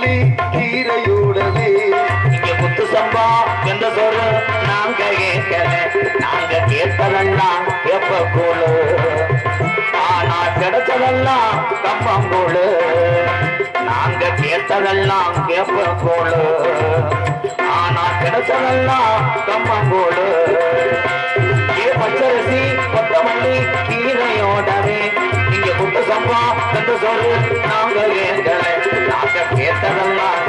கொத்தமல்லி கீரையோடவே இங்க முத்து சம்பா எந்த சோறு நாங்க கேட்கல. நாங்க கேட்பதெல்லாம் எப்ப கூழு ஆனா கிடைச்சதெல்லாம் கம்பங்கூழு நாங்க கேட்டதெல்லாம் கேப்ப கூழு ஆனா கிடைச்சதெல்லாம் கம்பங்கூழு ஏ பச்சரிசி கொத்தமல்லி கீரையோடவே இங்க முத்து சம்பா எந்த சோறு நாங்க கேட்கல. கேட்டதெல்லாம்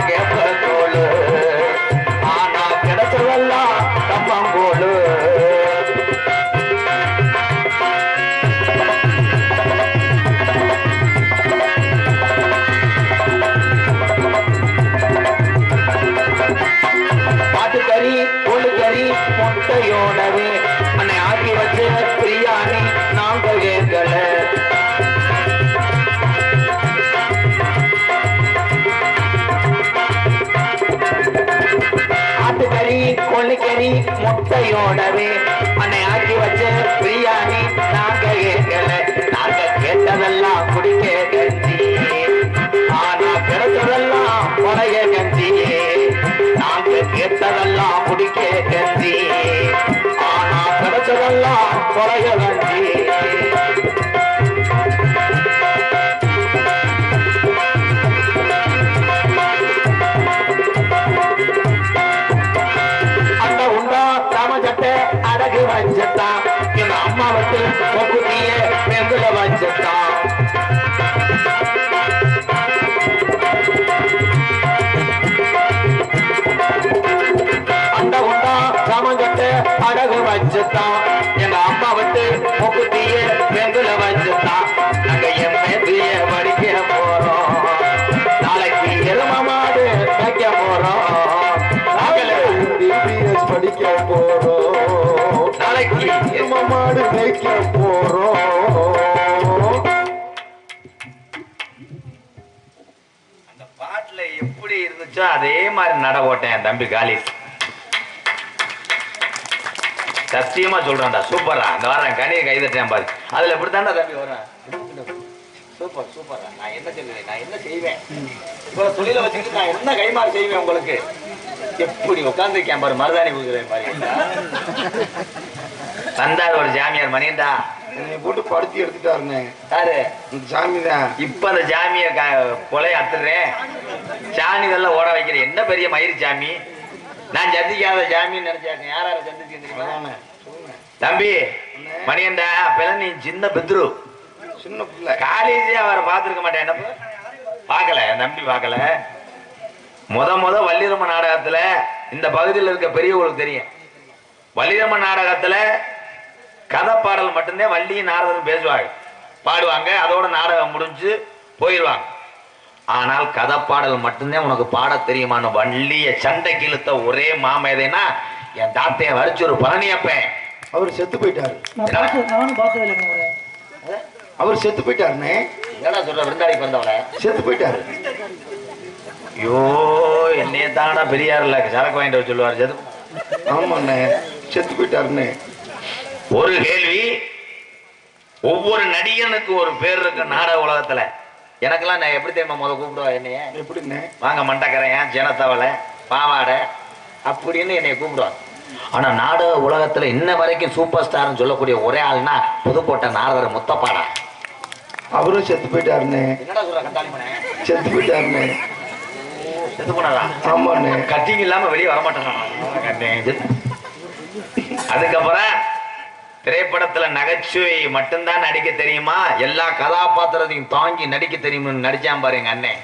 முட்டையோடவே அன்னை ஆக்கி வச்ச பிரியாணி நாங்க கேட்கல நாங்க கேட்டதெல்லாம் குடிக்க கஞ்சி. ஆனா கிடைச்சதெல்லாம் கொடைய கஞ்சி. நாங்க கேட்டதெல்லாம் குடிக்க கஞ்சி. ஆனா கிடைச்சதெல்லாம் கொடைய கஞ்சி. வச்சத்தான் எங்க அம்மா வந்து கொக்குட்டிய வெங்குல வச்சத்தான் நாங்க எம்ஏபிய படிக்க போறோம். நாளைக்கு எரும மாடு வைக்க போறோம். நாங்களே பிபிஎஸ் படிக்க போறோம். நாளைக்கு எரும மாடு மேய்க்க போறோம். அந்த பாட்டுல எப்படி இருந்துச்சோ அதே மாதிரி நட ஓட்டேன் என் தம்பி காலிஸ் சத்தியமா சொல்றேன்டா. சூப்பரா அந்த வாரம் கனியை கை தட்டேன் பாரு. அதுல எப்படித்தான்டா தம்பி வரேன் சூப்பர் சூப்பரா நான் என்ன சொல்லுவேன்? நான் என்ன செய்வேன்? இப்போ தொழில வச்சுட்டு நான் என்ன கைமாறு செய்வேன் உங்களுக்கு? எப்படி உட்காந்துருக்கேன் பாரு மருதாணி கொடுக்குறேன் பாரு. வந்தார் ஒரு ஜாமியார் மணியண்டா என்னை போட்டு படுத்தி எடுத்துட்டாருங்க யாரு? இந்த சாமி தான் இப்ப அந்த ஜாமிய க- கொலைய அத்துறேன். சாணி இதெல்லாம் ஓட வைக்கிறேன். என்ன பெரிய மயிர் சாமி? நான் சந்திக்காத ஜாமின்னு நினைச்சேன் யாரார சந்திச்சு தம்பி மணியண்டா அப்பெல்லாம் நீ சின்ன பெத்ரு. சின்ன பிள்ளை. காலேஜே அவரை பார்த்துருக்க மாட்டேன். என்ன பார்க்கல. என் தம்பி பார்க்கல. முத முத வள்ளிரம்ம நாடகத்துல இந்த பகுதியில் இருக்க பெரியவங்களுக்கு தெரியும். வள்ளிரம்ம நாடகத்துல கதை பாடல் மட்டும்தான் வள்ளியும் நாரதனும் பேசுவாங்க. பாடுவாங்க. அதோட நாடகம் முடிஞ்சு போயிடுவாங்க ஆனால் கதை பாடல் மட்டும்தான் உனக்கு பாட தெரியுமான வள்ளிய சண்டைக்கு இழுத்த ஒரே மாமேதைனா என் தாத்தைய வரிச்சு ஒரு பழனியப்பேன் அவர் செத்து போயிட்டாரு. அவரை. அவர் செத்து போயிட்டாருண்ணே. என்னடா சொல்ற விருந்தாளி பிறந்தவளை செத்து போயிட்டாரு. ஐயோ என்னைய தானடா பெரியார்ல சரக்கு வாங்கிட்டு வர சொல்லுவார் ஜது ஆமாண்ணே செத்து போயிட்டாருண்ணே. ஒரு கேள்வி ஒவ்வொரு நடிகனுக்கு ஒரு பேர் இருக்கு நாடக உலகத்துல. எனக்கெல்லாம் நான் எப்படி தெரியுமா முத கூப்பிடுவா என்னைய? எப்படிண்ணே வாங்க மண்டக்கரையன் ஜனத்தவளை பாவாடை அப்படின்னு என்னைய கூப்பிடுவாங்க ஆனா நாடக உலகத்துல இன்ன வரைக்கும் சூப்பர் ஸ்டார்னு சொல்லக்கூடிய ஒரே ஆள்னா புதுக்கோட்டை நாரதர் முத்தப்பாடா. அவரும் செத்து போயிட்டாருண்ணே. என்னடா சொல்ற கண்டாளிமனே செத்து போயிட்டாருண்ணே. செத்து போனதா ஆமாண்ணே. கட்டிங் இல்லாம வெளியே வரமாட்டேன்? அதுக்கப்புறம் திரைப்படத்துல நகைச்சுவை மட்டும்தான் நடிக்க தெரியுமா? எல்லா கதாபாத்திரத்தையும் தாங்கி நடிக்க தெரியும்னு நடிச்சான் பாரு எங்க அண்ணன்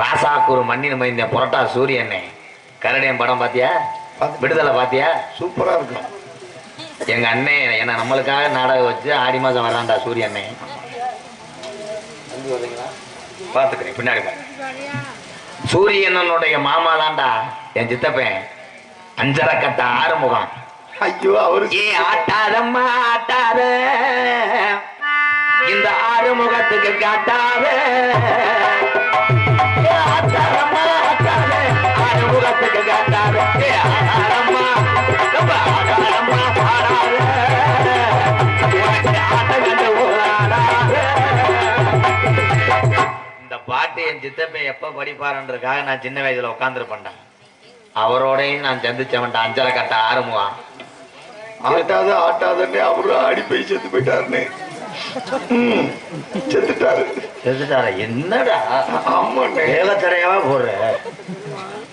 ராசாக்கூர் மண்ணின் மைந்த புரட்டா சூரியண்ணே கரடியன் படம் பாத்தியா? விடுதலை பாத்தியா? சூப்பரா இருக்கும் எங்க அண்ணன் என்ன நம்மளுக்காக நாடகம் வச்சு ஆடி மாசம் வரான்டா சூரியண்ணே பாத்துக்கிறேன் பின்னாடி. சூரியனனுடைய மாமா தான்டா என் சித்தப்பன். அஞ்சரை கட்ட ஆறுமுகம். ஐயோ அவரு ஏ ஆட்டாதம்மா ஆட்டாத. இந்த ஆறுமுகத்துக்கு காட்டாத. ஆட்டாதம்மா ஆட்டாத. ஆறுமுகத்துக்கு காட்டாத. ஏ ஆட்டாதம்மா ரொம்ப ஆட்டாதம்மா ஆடாத. இந்த பாட்டு என் சித்தப்பை எப்ப படிப்பாருன்றதுக்காக நான் சின்ன வயசுல உட்காந்துருப்பேன் அவரோடையும் நான் சந்திச்சவன்டா அஞ்சலை கட்ட ஆறுமுகம். ஆட்டாத ஆட்டாதன்னு அவரு ஆடி போய் செத்து போயிட்டாருன்னு செத்துட்டாரு. செத்துட்டாரா? என்னடா? ஆமாண்ணே. ஏகத்தடையாவா போடுற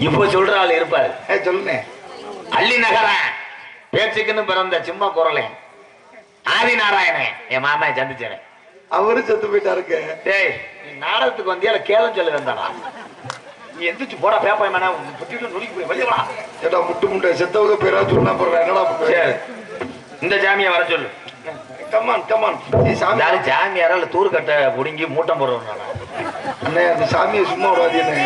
இப்போ சொல்ற ஆள் இருப்பாரு. சொல்லுண்ணே. அள்ளி நகரன் பேச்சுக்குன்னு பிறந்த சும்மா குரலே. ஆதி நாராயணன் என் மாமா சந்திச்சேன். அவரு செத்து போயிட்டாருங்க. டேய் நீ நாடகத்துக்கு வந்தியா இல்ல கேளம் சொல்ல வந்தாடா நீ எந்திரிச்சு போடா பேப்பா மேனா புத்திட்டு நொடிக்கு போய் வெளியே வா ஏடா முட்டு முட்டை செத்தவங்க பேரா சொன்னா போடுறேன் என்னடா இந்த ஜாமியை வர சொல்லு. கமான் கமான் சாமி. யாரு ஜாமியாரா இல்ல தூர் கட்ட புடுங்கி மூட்டம் போடுறவனாடா. அண்ணே அந்த சாமியை சும்மா விடாதீண்ணே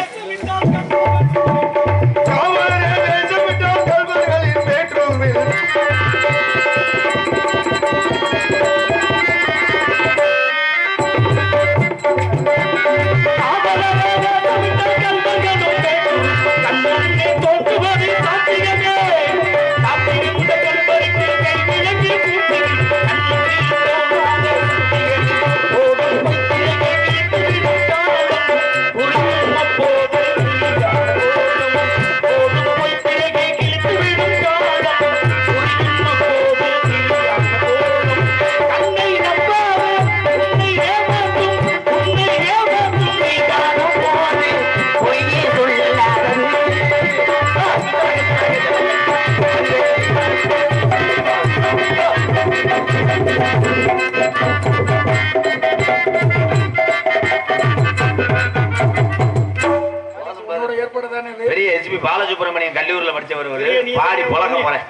படிச்சவர் இவரு. பாடி புழக்க போறேன்.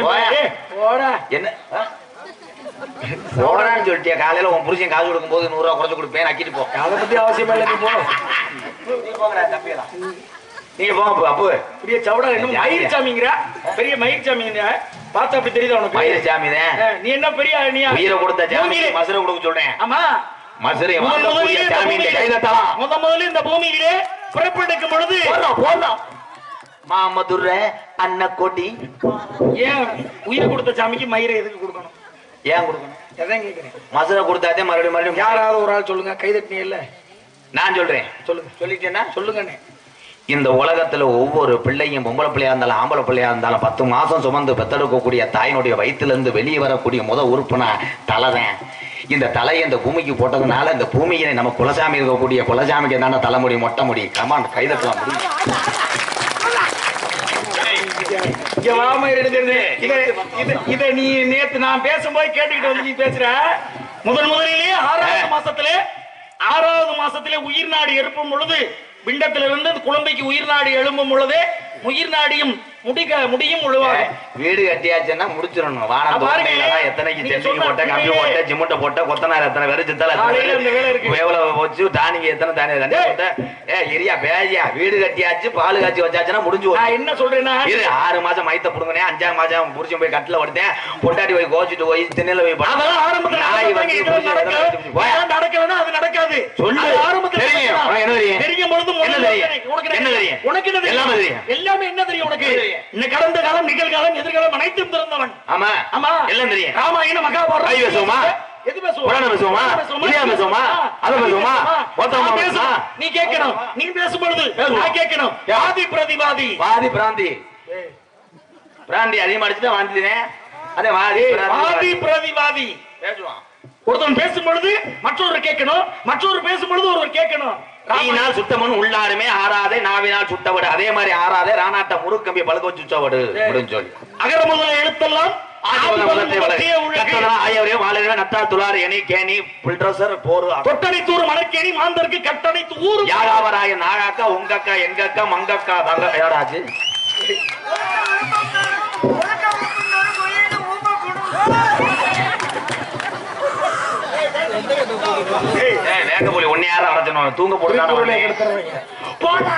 போயா. என்ன? போடான்னு சொல்லிட்டியா? காலையில உன் புருஷன் காசு கொடுக்கும் போது நூறு ரூபா குறைச்சு கொடுப்பேன். நக்கிட்டு போ. அதை பத்தி அவசியம் இல்லை நீ போ. நீங்க போங்க அப்போ, பெரிய சவடா இன்னும் மயிர் சாமிங்கிற பெரிய மயிர் சாமிங்க பார்த்தா அப்படி தெரியுதா உனக்கு? மயில சாமி நீ என்ன பெரிய நீ உயிரை கொடுத்த சாமி மசுரை கொடுக்க சொல்றேன். ஆமா. மசுரை முதல் முதலில் இந்த பூமியிலே- கைதட்டலாம். முத முதல்ல இந்த பூமியிலே பிறப்பெடுக்கும் பொழுது போடுறோம் போடுறோம் மாமதுரை அன்னக்கோட்டி ஏன் உயிரை கொடுத்த சாமிக்கு மயிரை எதுக்கு கொடுக்கணும்? ஏன் கொடுக்கணும்? எதான் கேக்குறேன் மசுரை கொடுத்தாதே மறுபடியும் மறுபடியும் யாராவது ஒரு ஆள் சொல்லுங்க கைதட்டினீ இல்ல நான் சொல்றேன். சொல்லுங்க. சொல்லிட்டேன்னா? சொல்லுங்கண்ணே. இந்த உலகத்துல ஒவ்வொரு பிள்ளையும் பொம்பளை பிள்ளையா இருந்தாலும் ஆம்பளை பிள்ளையா இருந்தாலும் பத்து மாசம் சுமந்து பெத்தெடுக்கக்கூடிய தாயினுடைய வயித்துல இருந்து வெளியே வரக்கூடிய முத உறுப்புனா தலைதான். இந்த தலையை இந்த பூமிக்கு போட்டதுனால இந்த பூமியை நம்ம குலசாமி இருக்கக்கூடிய குலசாமிக்கு தானே தலைமுடி மொட்டை முடி. கமான் கைதட்டலாம் முடியும். இங்க வா மயிர் எடுக்கிறது இத நீ நேத்து நான் பேசும்போது கேட்டுக்கிட்டு வந்து நீ பேசுற. முதல் முதலிலே ஆறாவது மாசத்திலே ஆறாவது மாசத்திலே உயிர் நாடி எழுப்பும் பொழுது பிண்டத்திலிருந்து குழந்தைக்கு உயிர் நாடி எழும்பும் பொழுது உயிர் நாடியும் முடிக்க முடியும் முழுவாகும் வீடு கட்டியாச்சுன்னா முடிச்சிடணும். வானம் எத்தனைக்கு சொன்ன போட்ட கம்பி போட்ட சிமெண்ட் போட்ட கொத்தனார் எத்தனை பேரு சித்தல. எவ்வளவு போச்சு தானிங்க எத்தனை தானிய தண்ணி. போட்ட. ஏ இரியா பேஜியா வீடு கட்டியாச்சு பால் காய்ச்சி வச்சாச்சுன்னா முடிஞ்சு என்ன சொல்றேன்னா? இரு ஆறு மாசம் மைத்த புடுங்கினேன் அஞ்சாம் மாசம் புருஷன் போய் கட்டில படுத்தேன் பொட்டாட்டி போய் கோச்சிட்டு போய் திண்ணையில போய் அது நடக்காது. சொல்லு. தெரியும். என்ன தெரியும்? உனக்கு என்ன தெரியும்? எல்லாமே தெரியும். எல்லாமே என்ன தெரியும் உனக்கு? தெரியும்? இந்த கடந்த காலம் நிகழ்காலம் எதிர்காலம் அனைத்தும் திறந்தவன் ஆமா. ஆமா. எல்லாம் தெரியும். ராமாயணம் மகாபாரதம் கை பேசுவோமா? எது பேசுவோம்? புராணம் பேசுவோமா? புராணம் இதிகாசம் பேசுவோமா? அதை பேசுவோமா? ஒத்தமா நான் பேசுவோமா? பேசுவேன். நீ கேட்கணும். நீ பேசும்பொழுது. நான் கேட்கணும். ஆதி பிரதிவாதி. வாதி பிராந்தி. பிராந்தி அதிகமா அடிச்சுட்டு வாந்தினேன். அதே வாதி ஆதி பிரதிவாதி. பேசுவான். ஒருத்தன் பேசும் பொழுது மற்றொரு கேட்கணும் மற்றொரு பேசும் பொழுது ஒருவர் கேட்கணும். தீயினால் சுத்தமன் உள்ளாருமே ஆறாதே நாவினால் சுட்டவடு. அதே மாதிரி ஆறாதே ராணாட்ட முறுக்கம்பி பழுக்க வச்சு சுச்சவடு அப்படின்னு சொல்லி அகர முதல எழுத்தெல்லாம் யாகாவராய நாகாக்கா உங்கக்கா எங்கக்கா மங்கக்கா தங்க யாராச்சு? வேங்க போலி ஒன்னு யாரும் அரைச்சணும் தூங்க போட்டு போடா.